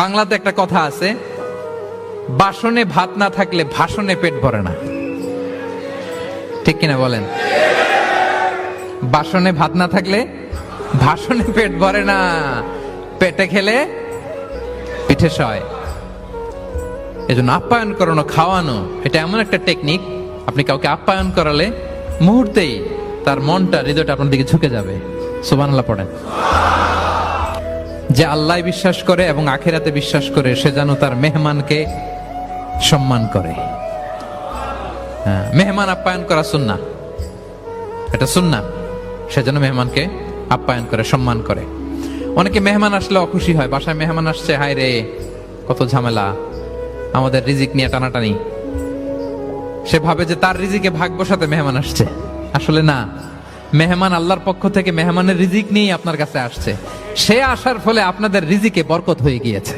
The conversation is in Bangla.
বাংলাতে একটা কথা আছে, বাসনে ভাত না থাকলে ভাষণে পেট ভরে না। ঠিক কিনা বলেন? বাসনে ভাত না থাকলে ভাষণে পেট ভরে না। পেটে খেলে পিঠে সয় এজন্য আপ্যায়ন করানো, খাওয়ানো, এটা এমন একটা টেকনিক আপনি কাউকে আপ্যায়ন করালে মুহূর্তেই তার মনটা, হৃদয়টা আপনার দিকে ঝুঁকে যাবে। সুবহানাল্লাহ পড়েন। যে আল্লাহ বিশ্বাস করে এবং আখেরাতে বিশ্বাস করে সে যেন তার মেহমানকে সম্মান করে। হ্যাঁ, মেহমান আপ্যায়ন করা সুন্না এটা সুন্না সে যেন মেহমানকে আপ্যায়ন করে সম্মান করে। অনেকে মেহমান আসলে অখুশি হয়। বাসায় মেহমান আসছে হায় রে কত ঝামেলা। আমাদের রিজিক নিয়ে টানাটানি। সে ভাবে যে তার রিজিকে ভাগ বসাতে মেহমান আসছে। আসলে না। মেহমান আল্লাহর পক্ষ থেকে মেহমানের রিজিক নিয়েই আপনার কাছে আসছে। সে আসার ফলে আপনাদের রিজিকে বরকত হয়ে গিয়েছে।